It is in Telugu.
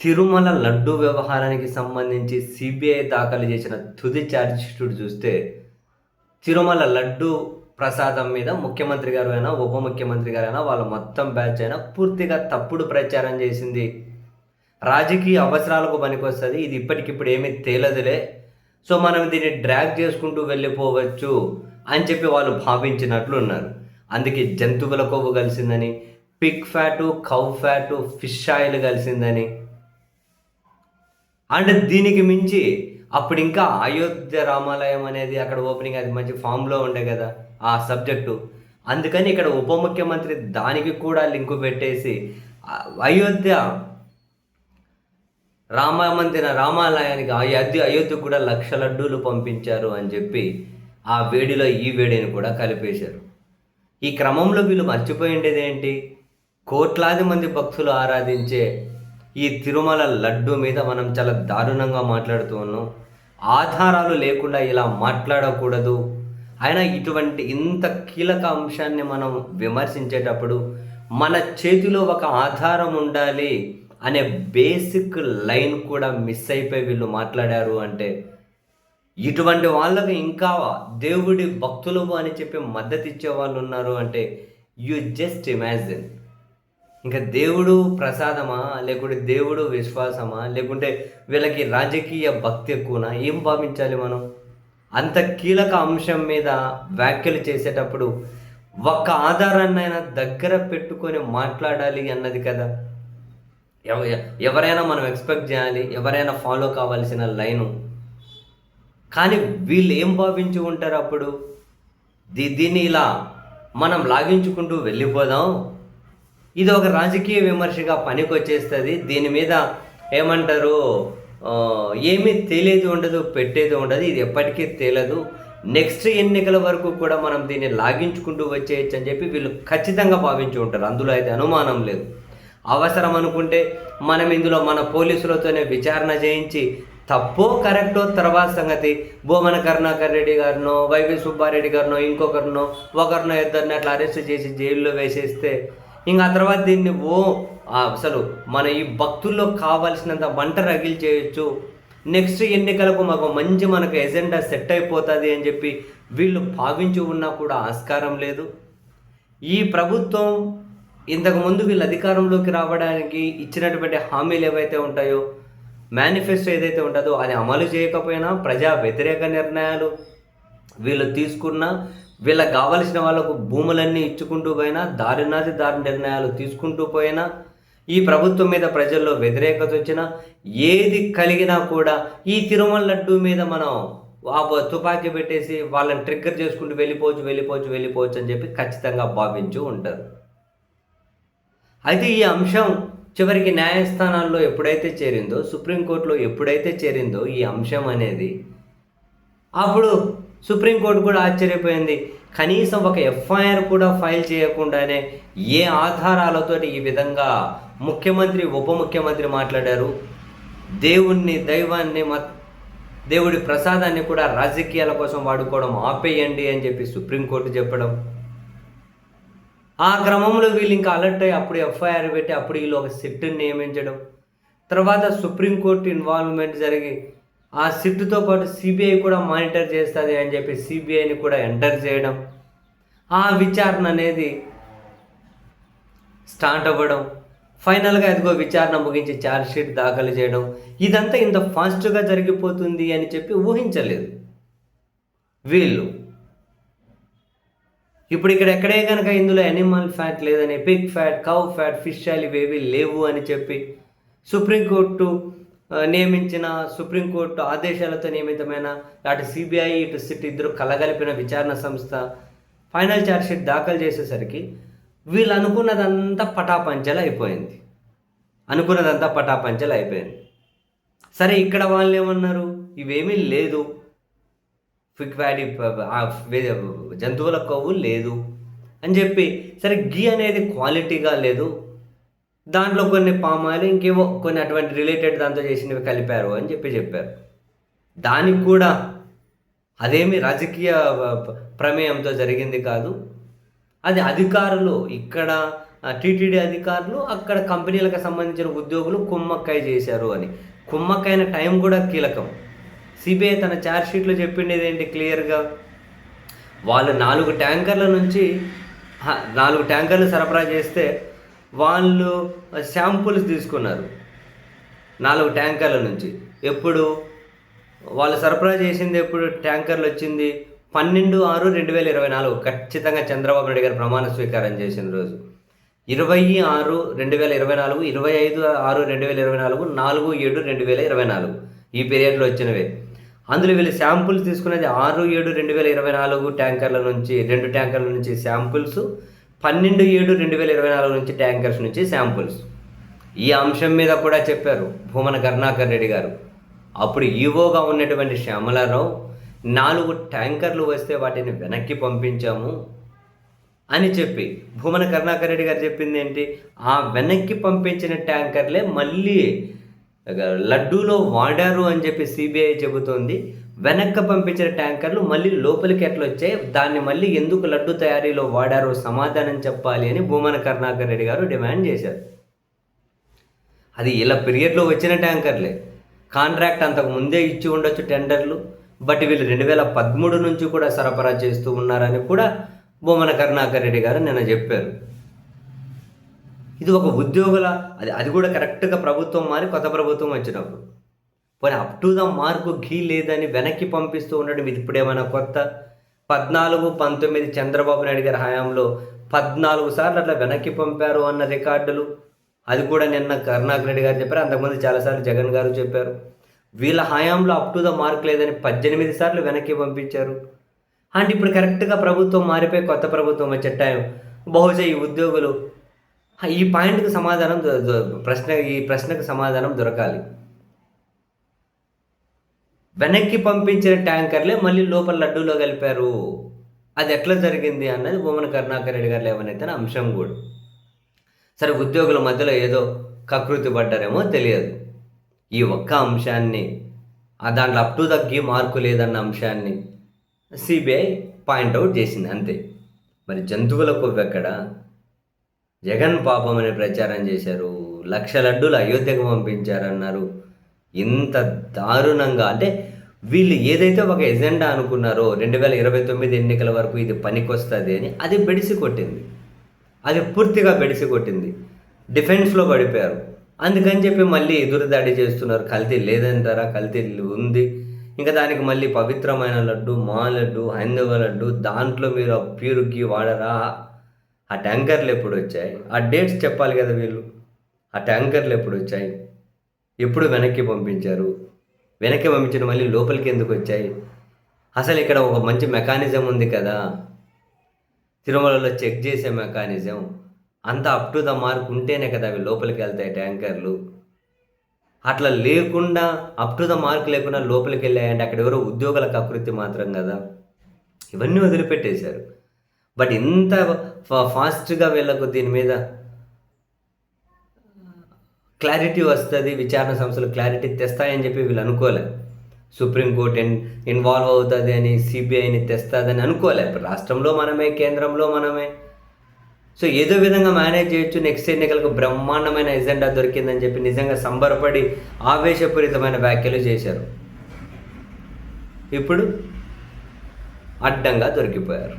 తిరుమల లడ్డు వ్యవహారానికి సంబంధించి సిబిఐ దాఖలు చేసిన తుది ఛార్జ్షీట్ చూస్తే తిరుమల లడ్డు ప్రసాదం మీద ముఖ్యమంత్రి గారు అయినా ఉప ముఖ్యమంత్రి గారు అయినా వాళ్ళ మొత్తం బ్యాచ్ అయినా పూర్తిగా తప్పుడు ప్రచారం చేసింది. రాజకీయ అవసరాలకు పనికొస్తుంది. ఇది ఇప్పటికిప్పుడు ఏమీ తేలదులే. సో మనం దీన్ని డ్రాగ్ చేసుకుంటూ వెళ్ళిపోవచ్చు అని చెప్పి వాళ్ళు భావించినట్లు ఉన్నారు. అందుకే జంతువుల కొవ్వు కలిసిందని pig fat cow fat fish oil కలిసిందని and దీనికి మించి అప్పుడు ఇంకా అయోధ్య రామాలయం అనేది అక్కడ ఓపెనింగ్ అది మంచి ఫామ్లో ఉండే కదా ఆ సబ్జెక్టు అందుకని ఇక్కడ ఉప ముఖ్యమంత్రి దానికి కూడా లింకు పెట్టేసి అయోధ్య రామ మందిర రామాలయానికి అయోధ్య అయోధ్యకు కూడా లక్ష లడ్డూలు పంపించారు అని చెప్పి ఆ వేడిలో ఈ వేడిని కూడా కలిపేశారు. ఈ క్రమంలో వీళ్ళు మర్చిపోయిండేది ఏంటి? కోట్లాది మంది భక్తులు ఆరాధించే ఈ తిరుమల లడ్డు మీద మనం చాలా దారుణంగా మాట్లాడుతూ ఉన్నాం. ఆధారాలు లేకుండా ఇలా మాట్లాడకూడదు. అయినా ఇటువంటి ఇంత కీలక అంశాన్ని మనం విమర్శించేటప్పుడు మన చేతిలో ఒక ఆధారం ఉండాలి అనే బేసిక్ లైన్ కూడా మిస్ అయిపోయి వీళ్ళు మాట్లాడారు అంటే ఇటువంటి వాళ్ళకు ఇంకా దేవుడి భక్తులు అని చెప్పి మద్దతు ఇచ్చే వాళ్ళు ఉన్నారు అంటే యు జస్ట్ ఇమాజిన్ ఇంకా దేవుడు ప్రసాదమా లేకుంటే దేవుడు విశ్వాసమా లేకుంటే వీళ్ళకి రాజకీయ భక్తి ఎక్కువనా? ఏం భావించాలి మనం? అంత కీలక అంశం మీద వ్యాఖ్యలు చేసేటప్పుడు ఒక్క ఆధారాన్నైనా దగ్గర పెట్టుకొని మాట్లాడాలి అన్నది కదా. ఎవ- ఎవరైనా మనం ఎక్స్పెక్ట్ చేయాలి ఎవరైనా ఫాలో కావాల్సిన లైను. కానీ వీళ్ళు ఏం భావించి ఉంటారు అప్పుడు? దీ దీన్ని ఇలా మనం లాగించుకుంటూ వెళ్ళిపోదాం. ఇది ఒక రాజకీయ విమర్శగా పనికి వచ్చేస్తుంది దీని మీద ఏమంటారు ఏమీ తెలియదు ఉండదు పెట్టేది ఉండదు ఇది ఎప్పటికీ తేలదు. నెక్స్ట్ ఎన్నికల వరకు కూడా మనం దీన్ని లాగించుకుంటూ వచ్చేయచ్చు అని చెప్పి వీళ్ళు ఖచ్చితంగా భావించి ఉంటారు. అందులో అయితే అనుమానం లేదు. అవసరం అనుకుంటే మనం ఇందులో మన పోలీసులతోనే విచారణ చేయించి తప్పో కరెక్టో తర్వాత సంగతి. భూమన కరుణాకర్ రెడ్డి గారినో వైవి సుబ్బారెడ్డి గారినో ఇంకొకరినో ఒకరినో ఇద్దరిని అట్లా అరెస్ట్ చేసి జైల్లో వేసేస్తే ఇంకా ఆ తర్వాత దీన్ని ఓ అసలు మన ఈ భక్తుల్లో కావాల్సినంత వంట రగిల్ చేయొచ్చు. నెక్స్ట్ ఎన్నికలకు మాకు మంచి మనకు ఎజెండా సెట్ అయిపోతుంది అని చెప్పి వీళ్ళు భావించి ఉన్నా కూడా ఆస్కారం లేదు. ఈ ప్రభుత్వం ఇంతకుముందు వీళ్ళు అధికారంలోకి రావడానికి ఇచ్చినటువంటి హామీలు ఏవైతే ఉంటాయో మేనిఫెస్టో ఏదైతే ఉంటుందో అది అమలు చేయకపోయినా ప్రజా వ్యతిరేక నిర్ణయాలు వీళ్ళు తీసుకున్న వీళ్ళకి కావలసిన వాళ్ళకు భూములన్నీ ఇచ్చుకుంటూ పోయినా దారుణాది దారి నిర్ణయాలు తీసుకుంటూ పోయినా ఈ ప్రభుత్వం మీద ప్రజల్లో వ్యతిరేకత వచ్చినా ఏది కలిగినా కూడా ఈ తిరుమల లడ్డు మీద మనం తుపాకీ పెట్టేసి వాళ్ళని ట్రిగ్గర్ చేసుకుంటూ వెళ్ళిపోవచ్చు వెళ్ళిపోవచ్చు వెళ్ళిపోవచ్చు అని చెప్పి ఖచ్చితంగా భావించు ఉంటారు. అయితే ఈ అంశం చివరికి న్యాయస్థానాల్లో ఎప్పుడైతే చేరిందో సుప్రీంకోర్టులో ఎప్పుడైతే చేరిందో ఈ అంశం అనేది అప్పుడు సుప్రీంకోర్టు కూడా ఆశ్చర్యపోయింది. కనీసం ఒక ఎఫ్ఐఆర్ కూడా ఫైల్ చేయకుండానే ఏ ఆధారాలతో ఈ విధంగా ముఖ్యమంత్రి ఉప ముఖ్యమంత్రి మాట్లాడారు? దేవుణ్ణి దైవాన్ని మ దేవుడి ప్రసాదాన్ని కూడా రాజకీయాల కోసం వాడుకోవడం ఆపేయండి అని చెప్పి సుప్రీంకోర్టు చెప్పడం. ఆ క్రమంలో వీళ్ళు ఇంకా అలర్ట్ అయ్యి అప్పుడు ఎఫ్ఐఆర్ పెట్టి అప్పుడు వీళ్ళు ఒక సిట్ని నియమించడం. తర్వాత సుప్రీంకోర్టు ఇన్వాల్వ్మెంట్ జరిగి ఆ సిట్టుతో పాటు సిబిఐ కూడా మానిటర్ చేస్తుంది అని చెప్పి సిబిఐని కూడా ఎంటర్ చేయడం ఆ విచారణ అనేది స్టార్ట్ అవ్వడం ఫైనల్గా ఎదుగో విచారణ ముగించి ఛార్జ్ షీట్ దాఖలు చేయడం ఇదంతా ఇంత ఫాస్ట్గా జరిగిపోతుంది అని చెప్పి ఊహించలేదు వీళ్ళు. ఇప్పుడు ఇక్కడ ఎక్కడే కనుక ఇందులో అనిమల్ ఫ్యాట్ లేదని pig fat cow fat fish oil ఇవేవి లేవు అని చెప్పి సుప్రీంకోర్టు నియమించిన సుప్రీంకోర్టు ఆదేశాలతో నియమితమైన అటు సిబిఐ ఇటు సిట్ ఇద్దరు కలగలిపిన విచారణ సంస్థ ఫైనల్ ఛార్జ్షీట్ దాఖలు చేసేసరికి వీళ్ళు అనుకున్నదంతా పటాపంచలు అయిపోయింది. అనుకున్నదంతా పటాపంచలు అయిపోయింది. సరే ఇక్కడ వాళ్ళు ఏమన్నారు? ఇవేమీ లేదు. ఫిక్ జంతువుల కొవ్వు లేదు. అని చెప్పి సరే గీ అనేది క్వాలిటీగా లేదు. దాంట్లో కొన్ని పామ్ ఆయిల్ ఇంకేవో కొన్ని అటువంటి రిలేటెడ్ దాంతో చేసినవి కలిపారు అని చెప్పి చెప్పారు. దానికి కూడా అదేమి రాజకీయ ప్రమేయంతో జరిగింది కాదు. అది అధికారులు ఇక్కడ టీటీడీ అధికారులు అక్కడ కంపెనీలకు సంబంధించిన ఉద్యోగులు కుమ్మక్కై చేశారు అని. కుమ్మక్కైన టైం కూడా కీలకం. సిబిఐ తన ఛార్జ్ షీట్లో చెప్పిండేది ఏంటి క్లియర్గా? వాళ్ళు నాలుగు ట్యాంకర్ల నుంచి నాలుగు ట్యాంకర్లు సరఫరా చేస్తే వాళ్ళు శాంపుల్స్ తీసుకున్నారు. నాలుగు ట్యాంకర్ల నుంచి. ఎప్పుడు? వాళ్ళు సరఫరా చేసింది ఎప్పుడు? ట్యాంకర్లు వచ్చింది పన్నెండు ఆరు రెండు వేల ఇరవై నాలుగు. ఖచ్చితంగా చంద్రబాబు నాయుడు గారు ప్రమాణ స్వీకారం చేసిన రోజు. ఇరవై ఆరు రెండు వేల ఇరవై నాలుగు ఇరవై ఐదు ఆరు రెండు వేల ఇరవై నాలుగు నాలుగు ఏడు రెండు వేల ఇరవై నాలుగు. ఈ పీరియడ్లో వచ్చినవే. అందులో వీళ్ళు శాంపుల్స్ తీసుకునేది ఆరు ఏడు రెండు వేల ఇరవై నాలుగు ట్యాంకర్ల నుంచి రెండు ట్యాంకర్ల నుంచి శాంపుల్స్ పన్నెండు ఏడు రెండు వేల ఇరవై నాలుగు నుంచి ట్యాంకర్స్ నుంచి శాంపుల్స్. ఈ అంశం మీద కూడా చెప్పారు భూమన కరుణాకర్ రెడ్డి గారు. అప్పుడు ఈవోగా ఉన్నటువంటి శ్యామలారావు నాలుగు ట్యాంకర్లు వస్తే వాటిని వెనక్కి పంపించాము అని చెప్పి భూమన కరుణాకర్ రెడ్డి గారు చెప్పింది ఏంటి? ఆ వెనక్కి పంపించిన ట్యాంకర్లే మళ్ళీ లడ్డూలో వాడారు అని చెప్పి సిబిఐ చెబుతోంది. వెనక్కి పంపించిన ట్యాంకర్లు మళ్ళీ లోపలికి ఎట్లొచ్చాయి దాన్ని మళ్ళీ ఎందుకు లడ్డు తయారీలో వాడారో సమాధానం చెప్పాలి అని భూమన కరుణాకర్ రెడ్డి గారు డిమాండ్ చేశారు. అది ఇలా పీరియడ్లో వచ్చిన ట్యాంకర్లే. కాంట్రాక్ట్ అంతకు ముందే ఇచ్చి ఉండొచ్చు టెండర్లు బట్ వీళ్ళు రెండు వేల పదమూడు నుంచి కూడా సరఫరా చేస్తూ ఉన్నారని కూడా బొమ్మన కరుణాకర్ రెడ్డి గారు నిన్న చెప్పారు. ఇది ఒక ఉద్యోగుల అది అది కూడా కరెక్ట్గా ప్రభుత్వం మారి కొత్త ప్రభుత్వం వచ్చినప్పుడు. పోనీ up to the mark ghee లేదని వెనక్కి పంపిస్తూ ఉండడం ఇది ఇప్పుడేమైనా కొత్త? పద్నాలుగు పంతొమ్మిది చంద్రబాబు నాయుడు గారి హయాంలో పద్నాలుగు సార్లు అట్లా వెనక్కి పంపారు అన్న రికార్డులు. అది కూడా నిన్న కరుణాకర్ రెడ్డి గారు చెప్పారు అంతకుముందు చాలాసార్లు జగన్ గారు చెప్పారు. వీళ్ళ హయాంలో అప్ టు ద మార్క్ లేదని పద్దెనిమిది సార్లు వెనక్కి పంపించారు. అంటే ఇప్పుడు కరెక్ట్గా ప్రభుత్వం మారిపోయి కొత్త ప్రభుత్వం వచ్చే టైం బహుశా ఈ ఉద్యోగులు ఈ పాయింట్కి సమాధానం ప్రశ్న ఈ ప్రశ్నకు సమాధానం దొరకాలి. వెనక్కి పంపించిన ట్యాంకర్లే మళ్ళీ లోపల లడ్డూలో కలిపారు. అది ఎట్లా జరిగింది అన్నది బొమ్మన కరుణాకర్ రెడ్డి గారు లేవనైతే అంశం కూడా. సరే ఉద్యోగుల మధ్యలో ఏదో కకృతి పడ్డారేమో తెలియదు. ఈ ఒక్క అంశాన్ని ఆ దాంట్లో అప్ టు తగ్గి మార్కు లేదన్న అంశాన్ని సిబిఐ పాయింట్అవుట్ చేసింది అంతే. మరి జంతువుల కొవ్వెక్కడ జగన్ పాపం అనే ప్రచారం చేశారు. లక్ష లడ్డూలు అయోధ్యకు పంపించారన్నారు. ఇంత దారుణంగా అంటే వీళ్ళు ఏదైతే ఒక ఎజెండా అనుకున్నారో రెండు వేల ఇరవై తొమ్మిది ఎన్నికల వరకు ఇది పనికొస్తుంది అని అది బెడిసి కొట్టింది అది పూర్తిగా బెడిసి కొట్టింది డిఫెన్స్లో పడిపోయారు. అందుకని చెప్పి మళ్ళీ ఎదురుదాడి చేస్తున్నారు. కల్తీ లేదంటారా? కల్తీ ఉంది. ఇంకా దానికి మళ్ళీ పవిత్రమైన లడ్డు మా లడ్డు హైందవ లడ్డు దాంట్లో మీరు ఆ ప్యూర్కి వాడరా? ఆ ట్యాంకర్లు ఎప్పుడు వచ్చాయి? ఆ డేట్స్ చెప్పాలి కదా వీళ్ళు. ఆ ట్యాంకర్లు ఎప్పుడు వచ్చాయి? ఎప్పుడు వెనక్కి పంపించారు? వెనక్కి పంపించిన మళ్ళీ లోపలికి ఎందుకు వచ్చాయి? అసలు ఇక్కడ ఒక మంచి మెకానిజం ఉంది కదా? తిరుమలలో చెక్ చేసే మెకానిజం. అంతా అప్ టు ద మార్క్ ఉంటేనే కదా అవి లోపలికి వెళ్తాయి ట్యాంకర్లు. అట్లా లేకుండా అప్ టు ద మార్క్ లేకుండా లోపలికి వెళ్ళాయంటే అక్కడ ఎవరో ఉద్యోగుల కకృతి మాత్రం కదా? ఇవన్నీ వదిలిపెట్టేశారు. బట్ ఇంత ఫా- ఫాస్ట్గా వీళ్ళకు దీని మీద క్లారిటీ వస్తుంది విచారణ సంస్థలు క్లారిటీ తెస్తాయని చెప్పి వీళ్ళు అనుకోలే. సుప్రీంకోర్టు ఇన్ ఇన్వాల్వ్ అవుతుంది అని సిబిఐని తెస్తుందని అనుకోలే. ఇప్పుడు రాష్ట్రంలో మనమే కేంద్రంలో మనమే. సో ఏదో విధంగా మేనేజ్ చేయొచ్చు నెక్స్ట్ ఎన్నికలకు బ్రహ్మాండమైన ఎజెండా దొరికిందని చెప్పి నిజంగా సంబరపడి ఆవేశపూరితమైన వ్యాఖ్యలు చేశారు. ఇప్పుడు అడ్డంగా దొరికిపోయారు.